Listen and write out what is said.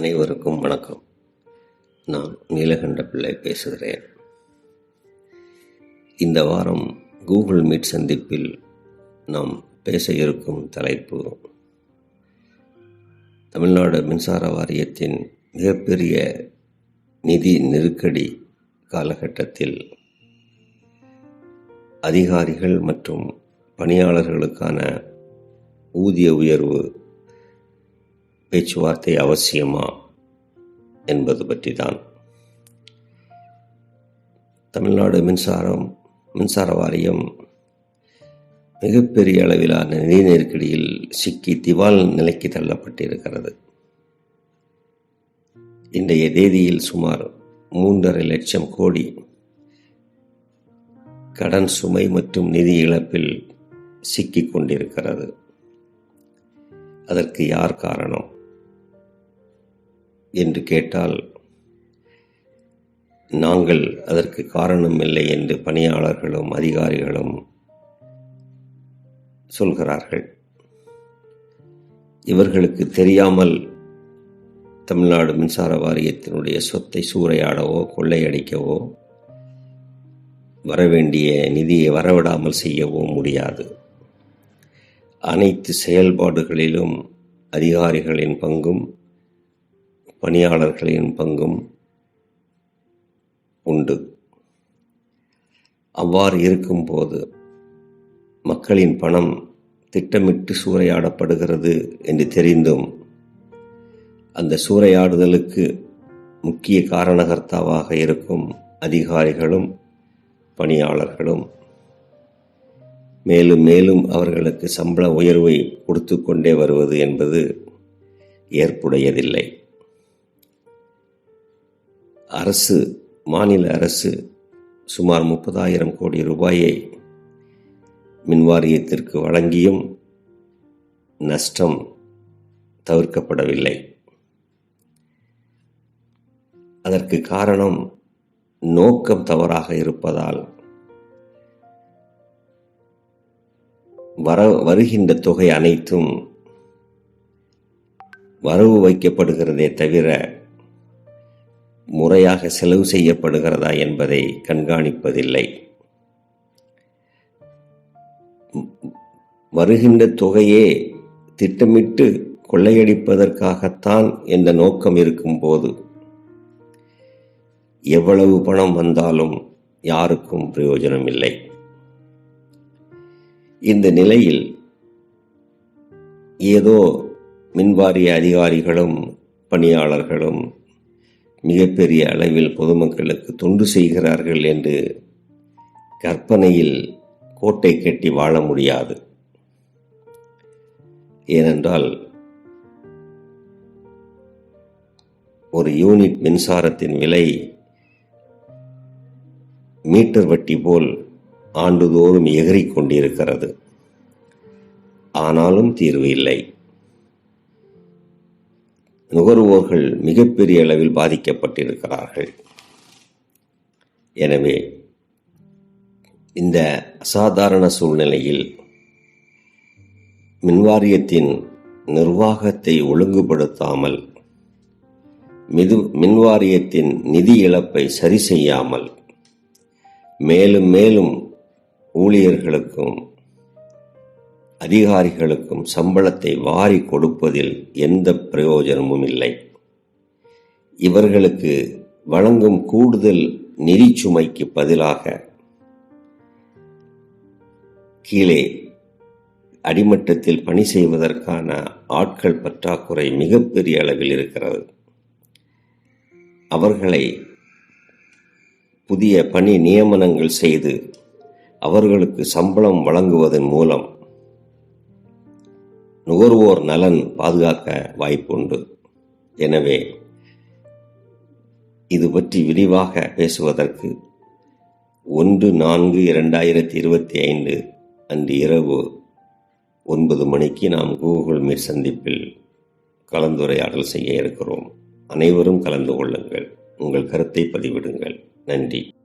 அனைவருக்கும் வணக்கம். நான் நீலகண்ட பிள்ளை பேசுகிறேன். இந்த வாரம் கூகுள் மீட் சந்திப்பில் நாம் பேச இருக்கும் தலைப்பு தமிழ்நாடு மின்சார வாரியத்தின் மிகப்பெரிய நிதி நெருக்கடி காலகட்டத்தில் அதிகாரிகள் மற்றும் பணியாளர்களுக்கான ஊதிய உயர்வு பேச்சுவார்த்தை அவசியமா என்பது பற்றி தான் தமிழ்நாடு மின்சாரம் மின்சார வாரியம் மிகப்பெரிய அளவிலான நிதி நெருக்கடியில் சிக்கி திவால் நிலைக்கு தள்ளப்பட்டிருக்கிறது. இன்றைய தேதியில் சுமார் மூன்றரை லட்சம் கோடி கடன் சுமை மற்றும் நிதி இழப்பில் சிக்கிக் கொண்டிருக்கிறது. அதற்கு யார் காரணம்? என்று கேட்டால் நாங்கள் அதற்கு காரணம் இல்லை என்று பணியாளர்களும் அதிகாரிகளும் சொல்கிறார்கள். இவர்களுக்கு தெரியாமல் தமிழ்நாடு மின்சார வாரியத்தினுடைய சொத்தை சூறையாடவோ கொள்ளையடிக்கவோ வரவேண்டிய நிதியை வரவிடாமல் செய்யவோ முடியாது. அனைத்து செயல்பாடுகளிலும் அதிகாரிகளின் பங்கும் பணியாளர்களின் பங்கும் உண்டு. அவ்வாறு இருக்கும்போது மக்களின் பணம் திட்டமிட்டு சூறையாடப்படுகிறது என்று தெரிந்தும் அந்த சூறையாடுதலுக்கு முக்கிய காரணகர்த்தாவாக இருக்கும் அதிகாரிகளும் பணியாளர்களும் மேலும் மேலும் அவர்களுக்கு சம்பள உயர்வை கொடுத்து கொண்டே வருவது என்பது ஏற்புடையதில்லை. அரசு மாநில அரசு சுமார் முப்பதாயிரம் கோடி ரூபாயை மின்வாரியத்திற்கு வழங்கியும் நஷ்டம் தவிர்க்கப்படவில்லை. அதற்கு காரணம் நோக்கம் தவறாக இருப்பதால் வர வருகின்ற தொகை அனைத்தும் வரவு வைக்கப்படுகிறதே தவிர முறையாக செலவு செய்யப்படுகிறதா என்பதை கண்காணிப்பதில்லை. வருகின்ற தொகையே திட்டமிட்டு கொள்ளையடிப்பதற்காகத்தான் என்ற நோக்கம் இருக்கும்போது எவ்வளவு பணம் வந்தாலும் யாருக்கும் பிரயோஜனம் இல்லை இந்த நிலையில் ஏதோ மின்வாரிய அதிகாரிகளும் பணியாளர்களும் மிகப்பெரிய அளவில் பொதுமக்களுக்கு தொண்டு செய்கிறார்கள் என்று கற்பனையில் கோட்டை கட்டி வாழ முடியாது. ஏனென்றால் ஒரு யூனிட் மின்சாரத்தின் விலை மீட்டர் வட்டி போல் ஆண்டுதோறும் எகிரிக் கொண்டிருக்கிறது. ஆனாலும் தீர்வு இல்லை. நுகர்வோர்கள் மிகப்பெரிய அளவில் பாதிக்கப்பட்டிருக்கிறார்கள். எனவே இந்த அசாதாரண சூழ்நிலையில் மின்வாரியத்தின் நிர்வாகத்தை ஒழுங்குபடுத்தாமல் மிது மின்வாரியத்தின் நிதி இழப்பை சரி செய்யாமல் மேலும் மேலும் ஊழியர்களுக்கும் அதிகாரிகளுக்கும் சம்பளத்தை வாரி கொடுப்பதில் எந்த பிரயோஜனமும் இல்லை. இவர்களுக்கு வழங்கும் கூடுதல் நிதி சுமைக்கு பதிலாக கீழே அடிமட்டத்தில் பணி செய்வதற்கான ஆட்கள் பற்றாக்குறை மிகப்பெரிய அளவில் இருக்கிறது. அவர்களை புதிய பணி நியமனங்கள் செய்து அவர்களுக்கு சம்பளம் வழங்குவதன் மூலம் நுகர்வோர் நலன் பாதுகாக்க வாய்ப்புண்டு. எனவே இது பற்றி விரிவாக பேசுவதற்கு ஒன்று நான்கு இரண்டாயிரத்தி இருபத்தி ஐந்து அன்று இரவு ஒன்பது மணிக்கு நாம் கூகுள் மீட் சந்திப்பில் கலந்துரையாடல் செய்ய இருக்கிறோம். அனைவரும் கலந்து கொள்ளுங்கள். உங்கள் கருத்தை பதிவிடுங்கள். நன்றி.